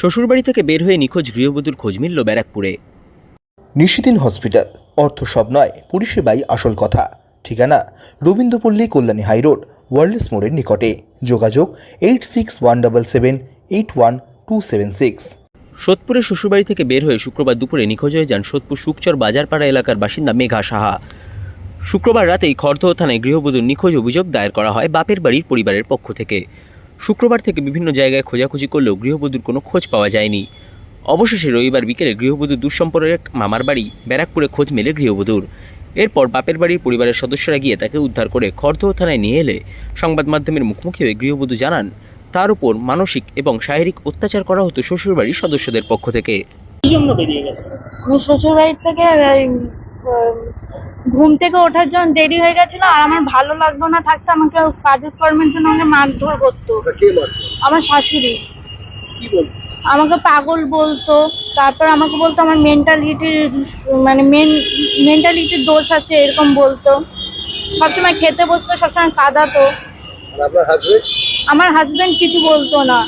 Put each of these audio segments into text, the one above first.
শ্বশুরবাড়ি থেকে বের হয়ে নিখোঁজ গৃহবধূর খোঁজ মিলল ব্যারাকপুরে। নিশিদিন হসপিটাল। অর্থ সব নয় পরিষেবাই আসল কথা। ঠিকানা রবীন্দ্রপল্লী কল্যাণী হাইরোড ওয়ার্ল্ডস মোড়ের নিকটে। যোগাযোগ eight six one double seven eight one two seven six. সোদপুরের শ্বশুরবাড়ি থেকে বের হয়ে শুক্রবার দুপুরে নিখোঁজ হয়ে যান সোদপুর সুকচর বাজারপাড়া এলাকার বাসিন্দা মেঘা সাহা। শুক্রবার রাতেই খড়দহ থানায় গৃহবধূর নিখোঁজ অভিযোগ দায়ের করা হয় বাপের বাড়ির পরিবারের পক্ষ থেকে। শুক্রবার থেকে বিভিন্ন জায়গায় খোঁজাখুঁজি করলেও গৃহবধূর কোনো খোঁজ পাওয়া যায়নি। অবশেষে রবিবার বিকেলে গৃহবধূ দুঃসম্পর্কের এক মামার বাড়ি ব্যারাকপুরে খোঁজ মেলে গৃহবধূর। এরপর বাপের বাড়ির পরিবারের সদস্যরা গিয়ে তাকে উদ্ধার করে খড়দহ থানায় নিয়ে এলে। সংবাদ মাধ্যমের মুখোমুখি হয়ে গৃহবধূ জানান তার উপর মানসিক এবং শারীরিক অত্যাচার করা হতো শ্বশুরবাড়ির সদস্যদের পক্ষ থেকে। আমি শ্বশুর বাড়ির থেকে ঘুম থেকে ওঠার জন্য দেরি হয়ে গেছিল আর আমার ভালো লাগতো না থাকতে আমাকে কাজের কর্মের জন্য আমাকে মারধর করতো। আমার শাশুড়ি। আমাকে পাগল বলতো তারপর আমাকে বলতো আমার মেন্টালিটির মানে মেন মেন্টালিটির দোষ আছে এরকম বলতো। সবসময় খেতে বসতো সবসময় কাঁদাতো। আমার হাজবেন্ড কিছু বলতো না।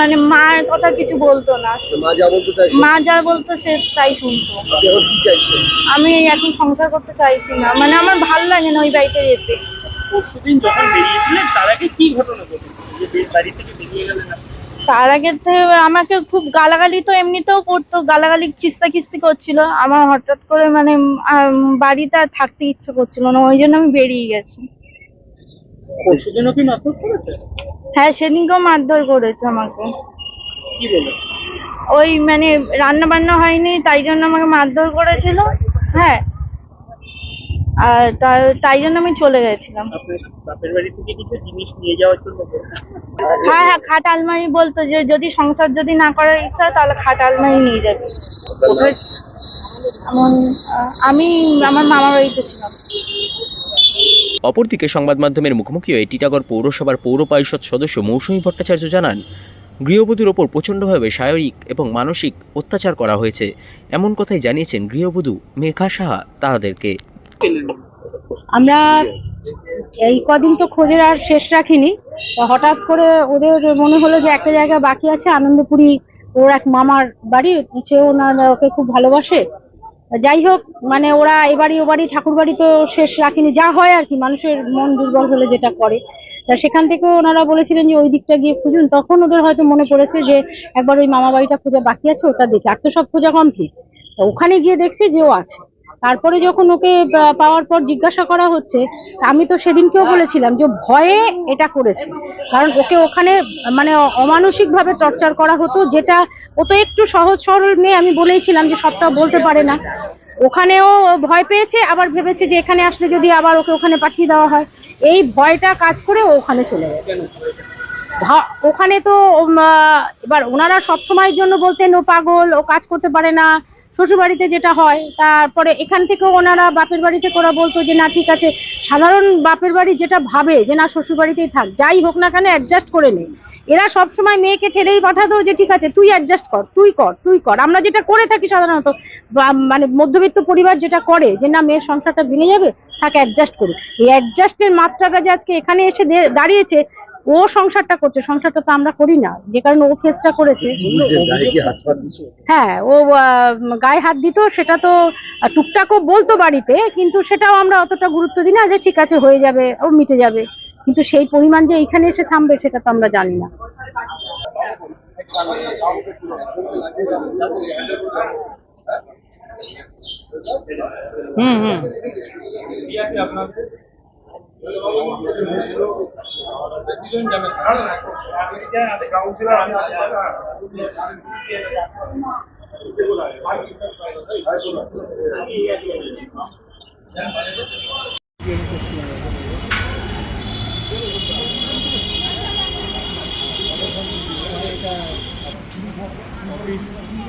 মানে মার কথা কিছু বলতো না। মা যা বলতো সে তাই শুনতো। আমি এখন সংসার করতে চাইছি না। মানে আমার ভালো লাগে না ওই বাড়িতে যেতে। পরশুদিন যখন বেরিয়েছিলেন তার আগে কি ঘটনা ঘটেছিল বাড়ি থেকে বেরিয়ে গেলেন তার আগে আমাকে খুব গালাগালি তো এমনিতেও করতো গালাগালি কিস্তা কিস্তি করছিল। আমার হঠাৎ করে মানে বাড়িতে আর থাকতে ইচ্ছে করছিল না ওই জন্য আমি বেরিয়ে গেছি। পরশুদিনও কি মারধর করেছে? হ্যাঁ সেদিনকেও মারধর করেছে আমাকে। কি বলে? ওই মানে রান্না বান্না হয়নি তাই জন্য আমাকে মারধর করেছিল। হ্যাঁ। আর তাই জন্য আমি চলে গেছিলাম। বাপের বাড়ি থেকে কিছু জিনিস নিয়ে যাওয়ার জন্য হ্যাঁ হ্যাঁ খাট আলমারি বলতো যে যদি সংসার যদি না করার ইচ্ছা তাহলে খাট আলমারি নিয়ে যাবে। আমি আমার মামা বাড়িতে ছিলাম। অপরদিকে সংবাদ মাধ্যমের মুখোমুখি হয়ে টিটাগড় পৌরসভার পৌর পরিষদ সদস্য মৌসুমী ভট্টাচার্য জানান, গৃহবধূর ওপর প্রচণ্ডভাবে শারীরিক এবং মানসিক অত্যাচার করা হয়েছে। এমন কথাই জানিয়েছেন গৃহবধূ মেঘা সাহা তাহাদেরকে। আমরা এই কদিন তো খোঁজের আর শেষ রাখিনি। হঠাৎ করে ওদের মনে হলো যে একটা জায়গা বাকি আছে, আনন্দপুরি ওর এক মামার বাড়ি, সে ওনার ওকে খুব ভালোবাসে। যাই হোক মানে ওরা এবারই বাড়ি ও বাড়ি ঠাকুর বাড়ি তো শেষ রাখেনি। যা হয় আর কি, মানুষের মন দুর্বল হলে যেটা করে। তা সেখান থেকে ওনারা বলেছিলেন যে ওই দিকটা গিয়ে খুঁজুন। তখন ওদের হয়তো মনে পড়েছে যে একবার ওই মামা বাড়িটা খোঁজা বাকি আছে, ওটা দেখে। আর তো সব খোঁজা কমপ্লিট। ওখানে গিয়ে দেখছি যে ও আছে। তারপরে যখন ওকে পাওয়ার পর জিজ্ঞাসা করা হচ্ছে, আমি তো সেদিনকেও বলেছিলাম যে ভয়ে এটা করেছে। কারণ ওকে ওখানে মানে অমানসিক ভাবে টর্চার করা হতো, যেটা ও তো একটু সহজ সরল মেয়ে, আমি বলেইছিলাম যে সবটা বলতে পারে না। ওখানেও ভয় পেয়েছে, আবার ভেবেছে যে এখানে আসলে যদি আবার ওকে ওখানে পাঠিয়ে দেওয়া হয়। এই ভয়টা কাজ করে ও ওখানে চলে গেছে। ওখানে তো এবার ওনারা সব সময়ের জন্য বলতেন, ও পাগল, ও কাজ করতে পারে না। শ্বশুর বাড়িতে যেটা হয়, তারপরে এখান থেকে ওনারা বাপের বাড়ি থেকে ওরা বলতো যে, না, ঠিক আছে। সাধারণ বাপের বাড়ি যেটা ভাবে যে, না শ্বশুর বাড়িতেই থাক। যাই হোক না কেন অ্যাডজাস্ট করে নে। এরা সব সময় মেয়েকে ঠেলেই পাঠাতো যে, ঠিক আছে, তুই অ্যাডজাস্ট কর, তুই কর তুই কর। আমরা যেটা করে থাকি সাধারণত মানে মধ্যবিত্ত পরিবার যেটা করে যে, না, মেয়ের সংসারটা ভেঙে যাবে তাকে অ্যাডজাস্ট করি এই অ্যাডজাস্টের মাত্রাটা যে আজকে এখানে এসে দাঁড়িয়েছে ও সংসারটা করছে সংসারটা তো আমরা করি না। যে কারণে ও ফেসটা করেছে। হ্যাঁ ও আহ, গায়ে হাত দিত সেটা তো টুকটাকও বলতো বাড়িতে কিন্তু সেটাও আমরা অতটা গুরুত্ব দিই না যে ঠিক আছে হয়ে যাবে ও মিটে যাবে। কিন্তু সেই পরিমাণ যে এইখানে এসে থামবে সেটা তো আমরা জানি না। হুম হুম। Please.